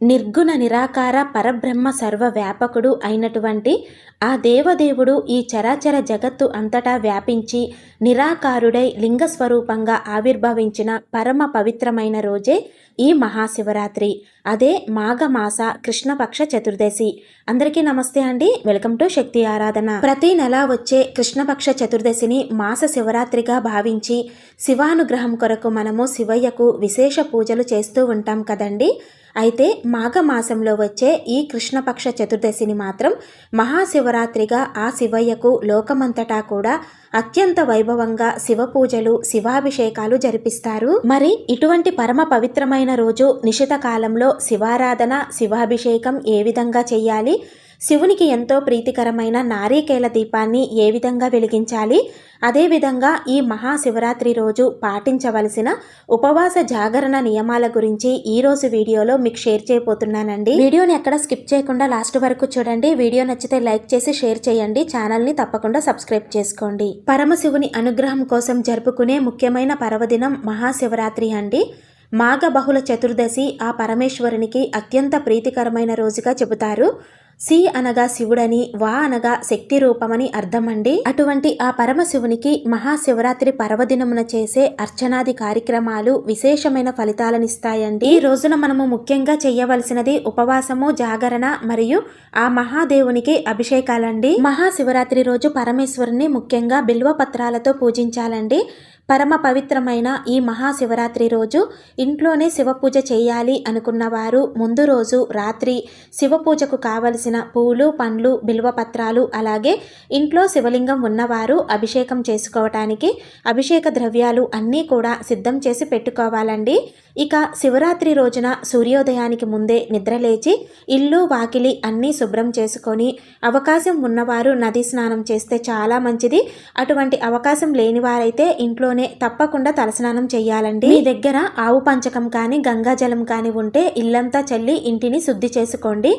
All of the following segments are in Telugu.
నిర్గుణ నిరాకార పరబ్రహ్మ సర్వ వ్యాపకుడు అయినటువంటి ఆ దేవదేవుడు ఈ చరాచర జగత్తు అంతటా వ్యాపించి నిరాకారుడై లింగ స్వరూపంగా ఆవిర్భవించిన పరమ పవిత్రమైన రోజే ఈ మహాశివరాత్రి. అదే మాఘమాస కృష్ణపక్ష చతుర్దశి. అందరికీ నమస్తే అండి. వెల్కమ్ టు శక్తి ఆరాధన. ప్రతి నెల వచ్చే కృష్ణపక్ష చతుర్దశిని మాస శివరాత్రిగా భావించి శివానుగ్రహం కొరకు మనము శివయ్యకు విశేష పూజలు చేస్తూ ఉంటాం కదండి. అయితే మాఘమాసంలో వచ్చే ఈ కృష్ణపక్ష చతుర్దశిని మాత్రం మహాశివరాత్రిగా ఆ శివయ్యకు లోకమంతటా కూడా అత్యంత వైభవంగా శివ పూజలు శివాభిషేకాలు జరిపిస్తారు. మరి ఇటువంటి పరమ పవిత్రమైన రోజు నిషిత కాలంలో శివారాధన శివాభిషేకం ఏ విధంగా చేయాలి? శివునికి ఎంతో ప్రీతికరమైన నారీకేల దీపాన్ని ఏ విధంగా వెలిగించాలి? అదేవిధంగా ఈ మహాశివరాత్రి రోజు పాటించవలసిన ఉపవాస జాగరణ నియమాల గురించి ఈరోజు వీడియోలో మీకు షేర్ చేయబోతున్నానండి. వీడియోని ఎక్కడ స్కిప్ చేయకుండా లాస్ట్ వరకు చూడండి. వీడియో నచ్చితే లైక్ చేసి షేర్ చేయండి. ఛానల్ని తప్పకుండా సబ్స్క్రైబ్ చేసుకోండి. పరమశివుని అనుగ్రహం కోసం జరుపుకునే ముఖ్యమైన పర్వదినం మహాశివరాత్రి అండి. మాఘ బహుళ చతుర్దశి ఆ పరమేశ్వరునికి అత్యంత ప్రీతికరమైన రోజుగా చెబుతారు. సి అనగా శివుడని వా అనగా శక్తి రూపమని అర్థమండి. అటువంటి ఆ పరమశివునికి మహాశివరాత్రి పర్వదినమున చేసే అర్చనాది కార్యక్రమాలు విశేషమైన ఫలితాలనిస్తాయండి. ఈ రోజున మనము ముఖ్యంగా చేయవలసినది ఉపవాసము జాగరణ మరియు ఆ మహాదేవునికి అభిషేకాలండి. మహాశివరాత్రి రోజు పరమేశ్వరుని ముఖ్యంగా బిల్వ పత్రాలతో పూజించాలండి. పరమ పవిత్రమైన ఈ మహాశివరాత్రి రోజు ఇంట్లోనే శివ పూజ చేయాలి అనుకున్న వారు ముందు రోజు రాత్రి శివ పూజకు కావలసిన పూలు పండ్లు బిల్వపత్రాలు అలాగే ఇంట్లో శివలింగం ఉన్నవారు అభిషేకం చేసుకోవటానికి అభిషేక ద్రవ్యాలు అన్నీ కూడా సిద్ధం చేసి పెట్టుకోవాలండి. ఇక శివరాత్రి రోజున సూర్యోదయానికి ముందే నిద్రలేచి ఇల్లు వాకిలి అన్నీ శుభ్రం చేసుకొని అవకాశం ఉన్నవారు నది స్నానం చేస్తే చాలా మంచిది. అటువంటి అవకాశం లేనివారైతే ఇంట్లోనే ఇంట్లోనే తప్పకుండా తలస్నానం చేయాలండి మీ దగ్గర ఆవు పంచకం కానీ గంగాజలం కానీ ఉంటే ఇల్లంతా చల్లి ఇంటిని శుద్ధి చేసుకోండి.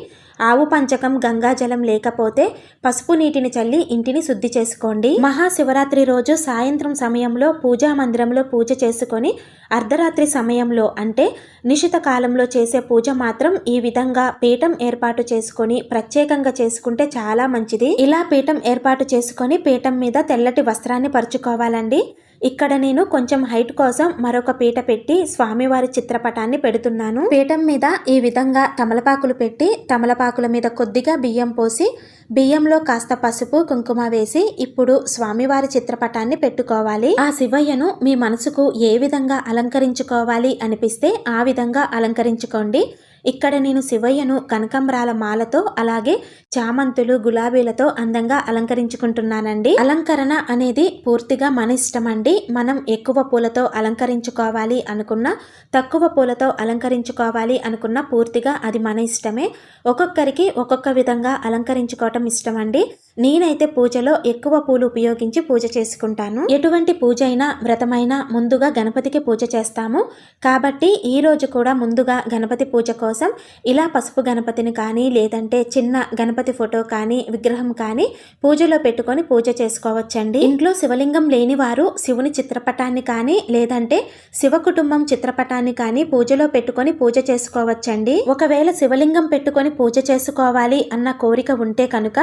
ఆవు పంచకం గంగాజలం లేకపోతే పసుపు నీటిని చల్లి ఇంటిని శుద్ధి చేసుకోండి. మహాశివరాత్రి రోజు సాయంత్రం సమయంలో పూజా మందిరంలో పూజ చేసుకొని అర్ధరాత్రి సమయంలో అంటే నిశిత కాలంలో చేసే పూజ మాత్రం ఈ విధంగా పీఠం ఏర్పాటు చేసుకొని ప్రత్యేకంగా చేసుకుంటే చాలా మంచిది. ఇలా పీఠం ఏర్పాటు చేసుకొని పీఠం మీద తెల్లటి వస్త్రాన్ని పరుచుకోవాలండి. ఇక్కడ నేను కొంచెం హైట్ కోసం మరొక పీట పెట్టి స్వామివారి చిత్రపటాన్ని పెడుతున్నాను. పీఠం మీద ఈ విధంగా తమలపాకులు పెట్టి తమలపాకుల మీద కొద్దిగా బియ్యం పోసి బియ్యంలో కాస్త పసుపు కుంకుమ వేసి ఇప్పుడు స్వామివారి చిత్రపటాన్ని పెట్టుకోవాలి. ఆ శివయ్యను మీ మనసుకు ఏ విధంగా అలంకరించుకోవాలి అనిపిస్తే ఆ విధంగా అలంకరించుకోండి. ఇక్కడ నేను శివయ్యను కనకంబరాల మాలతో అలాగే చామంతులు గులాబీలతో అందంగా అలంకరించుకుంటున్నానండి. అలంకరణ అనేది పూర్తిగా మన ఇష్టం అండి మనం ఎక్కువ పూలతో అలంకరించుకోవాలి అనుకున్న తక్కువ పూలతో అలంకరించుకోవాలి అనుకున్న పూర్తిగా అది మన ఇష్టమే. ఒక్కొక్కరికి ఒక్కొక్క విధంగా అలంకరించుకోవటం ఇష్టం అండి నేనైతే పూజలో ఎక్కువ పూలు ఉపయోగించి పూజ చేసుకుంటాను. ఎటువంటి పూజ అయినా వ్రతమైనా ముందుగా గణపతికి పూజ చేస్తాము. కాబట్టి ఈ రోజు కూడా ముందుగా గణపతి పూజ కోసం ఇలా పసుపు గణపతిని కానీ లేదంటే చిన్న గణపతి ఫోటో కానీ విగ్రహం కానీ పూజలో పెట్టుకొని పూజ చేసుకోవచ్చండి. ఇంట్లో శివలింగం లేని వారు శివుని చిత్రపటాన్ని కానీ లేదంటే శివ కుటుంబం చిత్రపటాన్ని కానీ పూజలో పెట్టుకొని పూజ చేసుకోవచ్చండి. ఒకవేళ శివలింగం పెట్టుకొని పూజ చేసుకోవాలి అన్న కోరిక ఉంటే కనుక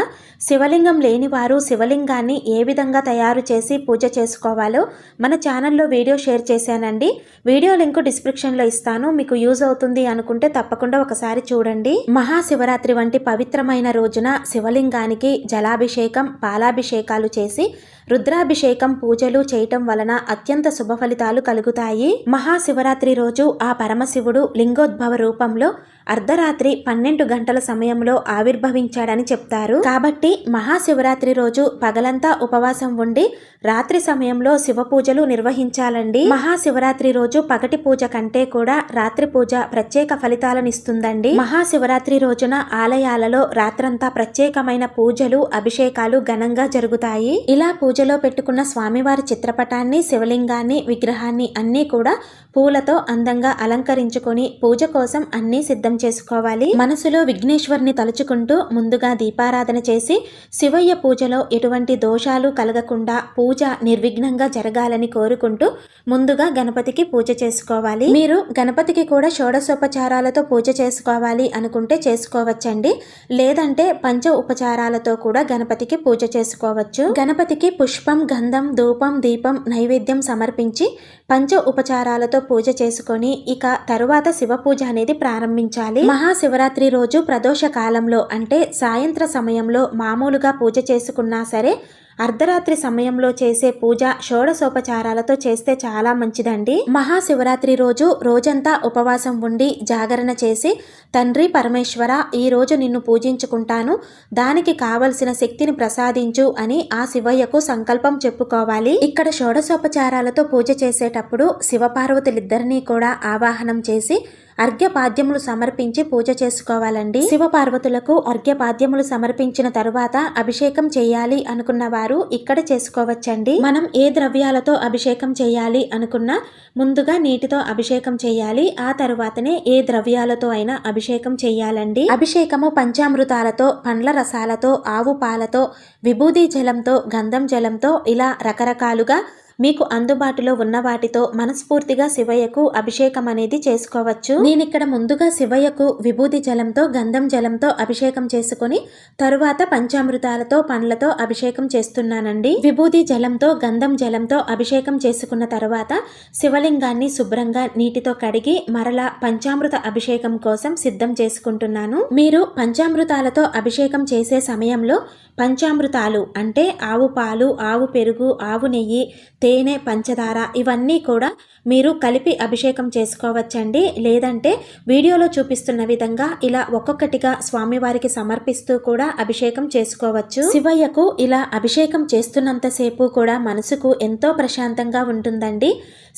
శివలింగం శివలింగం లేనివారు శివలింగాన్ని ఏ విధంగా తయారు చేసి పూజ చేసుకోవాలో మన ఛానల్లో వీడియో షేర్ చేశానండి. వీడియో లింక్ డిస్క్రిప్షన్లో ఇస్తాను. మీకు యూజ్ అవుతుంది అనుకుంటే తప్పకుండా ఒకసారి చూడండి. మహాశివరాత్రి వంటి పవిత్రమైన రోజున శివలింగానికి జలాభిషేకం పాలాభిషేకాలు చేసి రుద్రాభిషేకం పూజలు చేయటం వలన అత్యంత శుభ ఫలితాలు కలుగుతాయి. మహాశివరాత్రి రోజు ఆ పరమశివుడు లింగోద్భవ రూపంలో అర్ధరాత్రి పన్నెండు గంటల సమయంలో ఆవిర్భవించాడని చెప్తారు. కాబట్టి మహాశివరాత్రి రోజు పగలంతా ఉపవాసం ఉండి రాత్రి సమయంలో శివ పూజలు నిర్వహించాలండి. మహాశివరాత్రి రోజు పగటి పూజ కంటే కూడా రాత్రి పూజ ప్రత్యేక ఫలితాలను ఇస్తుందండి మహాశివరాత్రి రోజున ఆలయాలలో రాత్రంతా ప్రత్యేకమైన పూజలు అభిషేకాలు ఘనంగా జరుగుతాయి. ఇలా పూజలో పెట్టుకున్న స్వామివారి చిత్రపటాన్ని శివలింగాన్ని విగ్రహాన్ని అన్నీ కూడా పూలతో అందంగా అలంకరించుకొని పూజ కోసం అన్నీ సిద్ధం చేసుకోవాలి. మనసులో విఘ్నేశ్వరుని తలుచుకుంటూ ముందుగా దీపారాధన చేసి శివయ్య పూజలో ఎటువంటి దోషాలు కలగకుండా పూజ నిర్విఘ్నంగా జరగాలని కోరుకుంటూ ముందుగా గణపతికి పూజ చేసుకోవాలి. మీరు గణపతికి కూడా షోడశోపచారాలతో పూజ చేసుకోవాలి అనుకుంటే చేసుకోవచ్చండి. లేదంటే పంచ ఉపచారాలతో కూడా గణపతికి పూజ చేసుకోవచ్చు. గణపతికి పుష్పం గంధం ధూపం దీపం నైవేద్యం సమర్పించి పంచ ఉపచారాలతో పూజ చేసుకొని ఇక తరువాత శివ పూజ అనేది ప్రారంభించాలి. మహాశివరాత్రి రోజు ప్రదోష కాలంలో అంటే సాయంత్ర సమయంలో మామూలుగా పూజ చేసుకున్నా సరే అర్ధరాత్రి సమయంలో చేసే పూజ షోడశోపచారాలతో చేస్తే చాలా మంచిదండి. మహాశివరాత్రి రోజు రోజంతా ఉపవాసం ఉండి జాగరణ చేసి తండ్రి పరమేశ్వర ఈ రోజు నిన్ను పూజించుకుంటాను. దానికి కావలసిన శక్తిని ప్రసాదించు అని ఆ శివయ్యకు సంకల్పం చెప్పుకోవాలి. ఇక్కడ షోడశోపచారాలతో పూజ చేసేటప్పుడు శివపార్వతులిద్దరినీ కూడా ఆవాహనం చేసి అర్ఘ్యపాద్యములు సమర్పించి పూజ చేసుకోవాలండి. శివ పార్వతులకు అర్ఘ్యపాద్యములు సమర్పించిన తరువాత అభిషేకం చేయాలి అనుకున్న వారు ఇక్కడ చేసుకోవచ్చండి. మనం ఏ ద్రవ్యాలతో అభిషేకం చేయాలి అనుకున్నా ముందుగా నీటితో అభిషేకం చేయాలి. ఆ తరువాతనే ఏ ద్రవ్యాలతో అయినా అభిషేకం చేయాలండి. అభిషేకము పంచామృతాలతో పండ్ల రసాలతో ఆవు పాలతో విభూది జలంతో గంధం జలంతో ఇలా రకరకాలుగా మీకు అందుబాటులో ఉన్న వాటితో మనస్ఫూర్తిగా శివయ్యకు అభిషేకం అనేది చేసుకోవచ్చు. నేను ఇక్కడ ముందుగా శివయ్యకు విభూది జలంతో గంధం జలంతో అభిషేకం చేసుకుని తరువాత పంచామృతాలతో పండ్లతో అభిషేకం చేస్తున్నానండి. విభూది జలంతో గంధం జలంతో అభిషేకం చేసుకున్న తర్వాత శివలింగాన్ని శుభ్రంగా నీటితో కడిగి మరలా పంచామృత అభిషేకం కోసం సిద్ధం చేసుకుంటున్నాను. మీరు పంచామృతాలతో అభిషేకం చేసే సమయంలో పంచామృతాలు అంటే ఆవు పాలు ఆవు పెరుగు ఆవు నెయ్యి తేనె పంచదార ఇవన్నీ కూడా మీరు కలిపి అభిషేకం చేసుకోవచ్చండి. లేదంటే వీడియోలో చూపిస్తున్న విధంగా ఇలా ఒక్కొక్కటిగా స్వామివారికి సమర్పిస్తూ కూడా అభిషేకం చేసుకోవచ్చు. శివయ్యకు ఇలా అభిషేకం చేస్తున్నంతసేపు కూడా మనసుకు ఎంతో ప్రశాంతంగా ఉంటుందండి.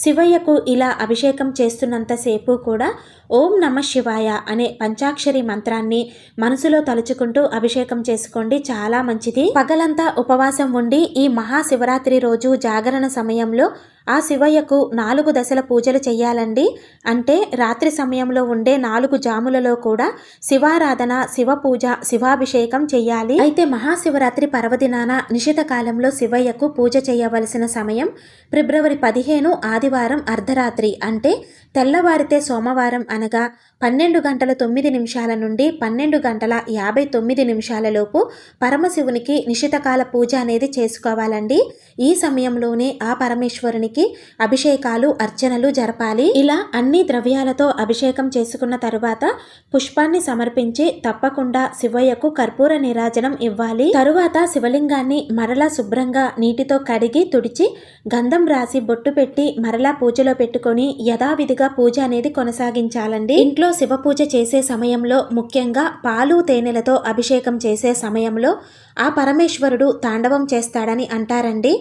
శివయ్యకు ఇలా అభిషేకం చేస్తున్నంతసేపు కూడా ఓం నమ శివాయ అనే పంచాక్షరి మంత్రాన్ని మనసులో తలుచుకుంటూ అభిషేకం చేసుకోండి. చాలా మంచిది. పగలంతా ఉపవాసం ఉండి ఈ మహాశివరాత్రి రోజు జాగరణ సమయంలో ఆ శివయ్యకు నాలుగు దశల పూజలు చేయాలండి అంటే రాత్రి సమయంలో ఉండే నాలుగు జాములలో కూడా శివారాధన శివ పూజ శివాభిషేకం చేయాలి అయితే మహాశివరాత్రి పర్వదినాన నిషిత కాలంలో శివయ్యకు పూజ చేయవలసిన సమయం ఫిబ్రవరి పదిహేను ఆదివారం అర్ధరాత్రి. అంటే తెల్లవారితే సోమవారం అనగా పన్నెండు గంటల తొమ్మిది నిమిషాల నుండి పన్నెండు గంటల యాభై తొమ్మిది నిమిషాలలోపు పరమశివునికి నిశితకాల పూజ అనేది చేసుకోవాలండి. ఈ సమయంలోనే ఆ పరమేశ్వరునికి అభిషేకాలు అర్చనలు జరపాలి. ఇలా అన్ని ద్రవ్యాలతో అభిషేకం చేసుకున్న తరువాత పుష్పాన్ని సమర్పించి తప్పకుండా శివయ్యకు కర్పూర నిరాజనం ఇవ్వాలి. తరువాత శివలింగాన్ని మరలా శుభ్రంగా నీటితో కడిగి తుడిచి గంధం రాసి బొట్టు పెట్టి మరలా పూజలో పెట్టుకొని యథావిధిగా పూజ అనేది కొనసాగించాలండి. ఇంట్లో శివ పూజ చేసే సమయంలో ముఖ్యంగా పాలు తేనెలతో అభిషేకం చేసే సమయంలో ఆ పరమేశ్వరుడు తాండవం చేస్తాడని అంటారండి.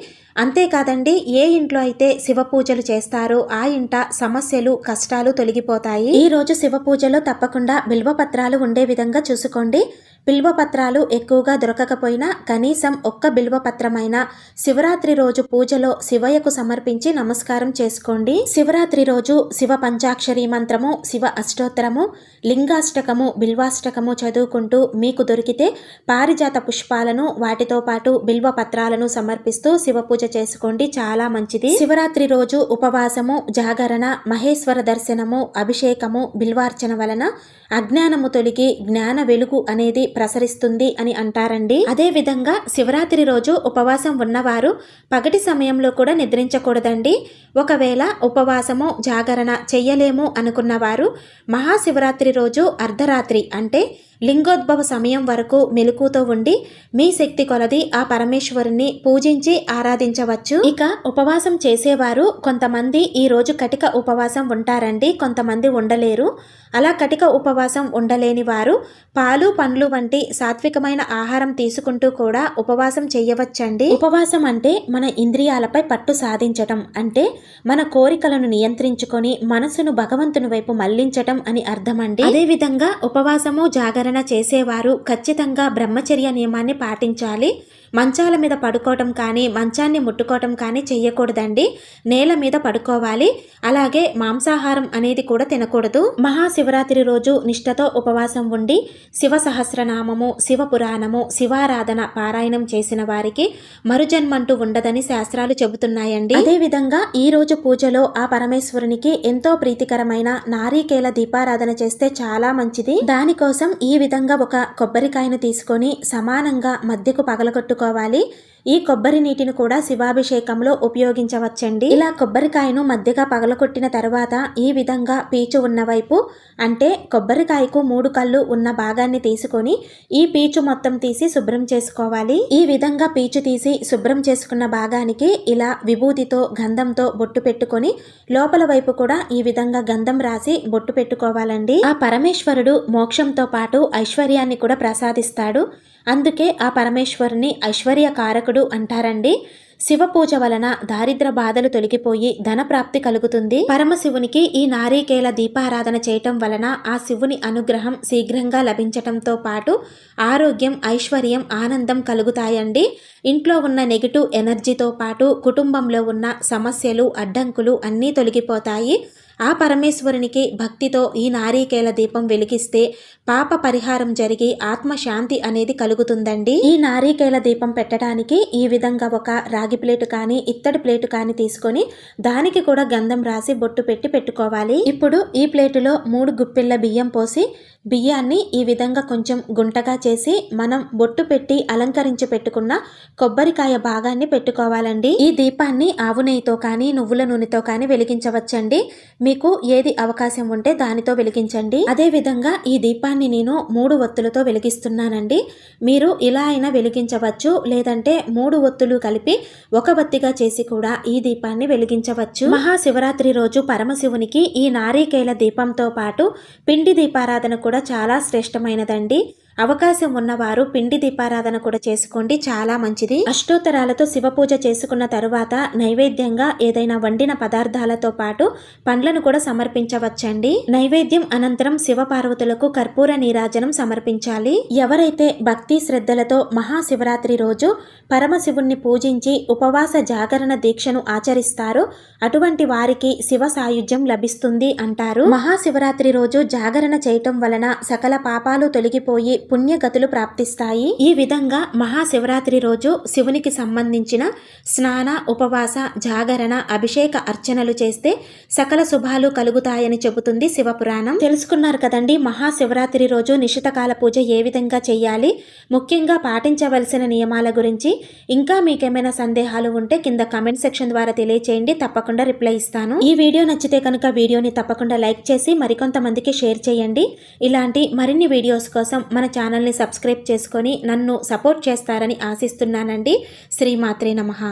అంతేకాదండి ఏ ఇంట్లో అయితే శివ పూజలు చేస్తారో ఆ ఇంట సమస్యలు కష్టాలు తొలగిపోతాయి. ఈ రోజు శివపూజలో తప్పకుండా బిల్వపత్రాలు ఉండే విధంగా చూసుకోండి. బిల్వపత్రాలు ఎక్కువగా దొరకకపోయినా కనీసం ఒక్క బిల్వపత్రమైన శివరాత్రి రోజు పూజలో శివయ్యకు సమర్పించి నమస్కారం చేసుకోండి. శివరాత్రి రోజు శివ పంచాక్షరి మంత్రము శివ అష్టోత్తరము లింగాష్టకము బిల్వాష్టకము చదువుకుంటూ మీకు దొరికితే పారిజాత పుష్పాలను వాటితో పాటు బిల్వపత్రాలను సమర్పిస్తూ శివ పూజ చేసుకోండి. చాలా మంచిది. శివరాత్రి రోజు ఉపవాసము జాగరణ మహేశ్వర దర్శనము అభిషేకము బిల్వార్చన వలన అజ్ఞానము తొలగి జ్ఞాన వెలుగు అనేది ప్రసరిస్తుంది అని అంటారండి. అదే విధంగా శివరాత్రి రోజు ఉపవాసం ఉన్నవారు పగటి సమయంలో కూడా నిద్రించకూడదండి. ఒకవేళ ఉపవాసము జాగరణ చెయ్యలేము అనుకున్నవారు మహాశివరాత్రి రోజు అర్ధరాత్రి అంటే లింగోద్భవ సమయం వరకు మెలకుతో ఉండి మీ శక్తి కొలది ఆ పరమేశ్వరుని పూజించి ఆరాధించవచ్చు. ఇక ఉపవాసం చేసేవారు కొంతమంది ఈ రోజు కటిక ఉపవాసం ఉంటారండి కొంతమంది ఉండలేరు. అలా కటిక ఉపవాసం ఉండలేని వారు పాలు పండ్లు వంటి సాత్వికమైన ఆహారం తీసుకుంటూ కూడా ఉపవాసం చేయవచ్చండి. ఉపవాసం అంటే మన ఇంద్రియాలపై పట్టు సాధించటం అంటే మన కోరికలను నియంత్రించుకొని మనసును భగవంతుని వైపు మళ్ళించటం అని అర్థమండి. అదే విధంగా ఉపవాసము జాగరణ చేసేవారు. ఖచ్చితంగా బ్రహ్మచర్య నియమాన్ని పాటించాలి. మంచాల మీద పడుకోవటం కానీ మంచాన్ని ముట్టుకోవటం కానీ చెయ్యకూడదండి. నేల మీద పడుకోవాలి. అలాగే మాంసాహారం అనేది కూడా తినకూడదు. మహాశివరాత్రి రోజు నిష్ఠతో ఉపవాసం ఉండి శివ సహస్రనామము శివ పురాణము శివారాధన పారాయణం చేసిన వారికి మరుజన్మంటూ ఉండదని శాస్త్రాలు చెబుతున్నాయండి. అదేవిధంగా ఈ రోజు పూజలో ఆ పరమేశ్వరునికి ఎంతో ప్రీతికరమైన నారీకేల దీపారాధన చేస్తే చాలా మంచిది. దానికోసం ఈ విధంగా ఒక కొబ్బరికాయను తీసుకొని సమానంగా మధ్యకు పగలగొట్టుకోవాలి ఈ కొబ్బరి నీటిని కూడా శివాభిషేకంలో ఉపయోగించవచ్చండి. ఇలా కొబ్బరికాయను మధ్యగా పగలగొట్టిన తర్వాత ఈ విధంగా పీచు ఉన్న వైపు అంటే కొబ్బరికాయకు మూడు కళ్ళు ఉన్న భాగాన్ని తీసుకొని ఈ పీచు మొత్తం తీసి శుభ్రం చేసుకోవాలి. ఈ విధంగా పీచు తీసి శుభ్రం చేసుకున్న భాగానికి ఇలా విభూతితో గంధంతో బొట్టు పెట్టుకొని లోపల వైపు కూడా ఈ విధంగా గంధం రాసి బొట్టు పెట్టుకోవాలండి. ఆ పరమేశ్వరుడు మోక్షంతో పాటు ఐశ్వర్యాన్ని కూడా ప్రసాదిస్తాడు. అందుకే ఆ పరమేశ్వరుని ఐశ్వర్య కారకుడు అంటారండి. శివ పూజ వలన దారిద్ర బాధలు తొలగిపోయి ధనప్రాప్తి కలుగుతుంది. పరమశివునికి ఈ నారీకేల దీపారాధన చేయటం వలన ఆ శివుని అనుగ్రహం శీఘ్రంగా లభించటంతో పాటు ఆరోగ్యం ఐశ్వర్యం ఆనందం కలుగుతాయండి. ఇంట్లో ఉన్న నెగిటివ్ ఎనర్జీతో పాటు కుటుంబంలో ఉన్న సమస్యలు అడ్డంకులు అన్నీ తొలగిపోతాయి. ఆ పరమేశ్వరునికి భక్తితో ఈ నారీకేల దీపం వెలిగిస్తే పాప పరిహారం జరిగి ఆత్మశాంతి అనేది కలుగుతుందండి. ఈ నారీకేల దీపం పెట్టడానికి ఈ విధంగా ఒక రాగి ప్లేటు కానీ ఇత్తడి ప్లేటు కానీ తీసుకొని దానికి కూడా గంధం రాసి బొట్టు పెట్టి పెట్టుకోవాలి. ఇప్పుడు ఈ ప్లేటులో మూడు గుప్పిళ్ళ బియ్యం పోసి బియ్యాన్ని ఈ విధంగా కొంచెం గుంటగా చేసి మనం బొట్టు పెట్టి అలంకరించి పెట్టుకున్న కొబ్బరికాయ భాగాన్ని పెట్టుకోవాలండి. ఈ దీపాన్ని ఆవు నెయ్యితో కానీ నువ్వుల నూనెతో కానీ వెలిగించవచ్చండి. మీకు ఏది అవకాశం ఉంటే దానితో వెలిగించండి. అదే విధంగా ఈ దీపాన్ని నేను మూడు ఒత్తులతో వెలిగిస్తున్నానండి. మీరు ఇలా అయినా వెలిగించవచ్చు లేదంటే మూడు ఒత్తులు కలిపి ఒక బత్తిగా చేసి కూడా ఈ దీపాన్ని వెలిగించవచ్చు. మహాశివరాత్రి రోజు పరమశివునికి ఈ నారీకేల దీపంతో పాటు పిండి దీపారాధన కూడా చాలా శ్రేష్టమైనదండి. అవకాశం ఉన్నవారు పిండి దీపారాధన కూడా చేసుకోండి చాలా మంచిది. అష్టోత్తరాలతో శివ పూజ చేసుకున్న తరువాత నైవేద్యంగా ఏదైనా వండిన పదార్థాలతో పాటు పండ్లను కూడా సమర్పించవచ్చండి. నైవేద్యం అనంతరం శివపార్వతులకు కర్పూర నీరాజనం సమర్పించాలి. ఎవరైతే భక్తి శ్రద్ధలతో మహాశివరాత్రి రోజు పరమశివుణ్ణి పూజించి ఉపవాస జాగరణ దీక్షను ఆచరిస్తారో అటువంటి వారికి శివ సాయుధ్యం లభిస్తుంది అంటారు. మహాశివరాత్రి రోజు జాగరణ చేయటం వలన సకల పాపాలు తొలగిపోయి పుణ్యగతులు ప్రాప్తిస్తాయి. ఈ విధంగా మహాశివరాత్రి రోజు శివునికి సంబంధించిన స్నాన ఉపవాస జాగరణ అభిషేక అర్చనలు చేస్తే సకల శుభాలు కలుగుతాయని చెబుతుంది శివపురాణం. తెలుసుకున్నారు కదండి మహాశివరాత్రి రోజు నిశితకాల పూజ ఏ విధంగా చేయాలి? ముఖ్యంగా పాటించవలసిన నియమాల గురించి ఇంకా మీకేమైనా సందేహాలు ఉంటే కింద కమెంట్ సెక్షన్ ద్వారా తెలియచేయండి తప్పకుండా రిప్లై ఇస్తాను. ఈ వీడియో నచ్చితే కనుక వీడియోని తప్పకుండా లైక్ చేసి మరికొంతమందికి షేర్ చేయండి. ఇలాంటి మరిన్ని వీడియోస్ కోసం మన ఛానల్ని సబ్స్క్రైబ్ చేసుకొని నన్ను సపోర్ట్ చేస్తారని ఆశిస్తున్నానండి. శ్రీమాత్రే నమః.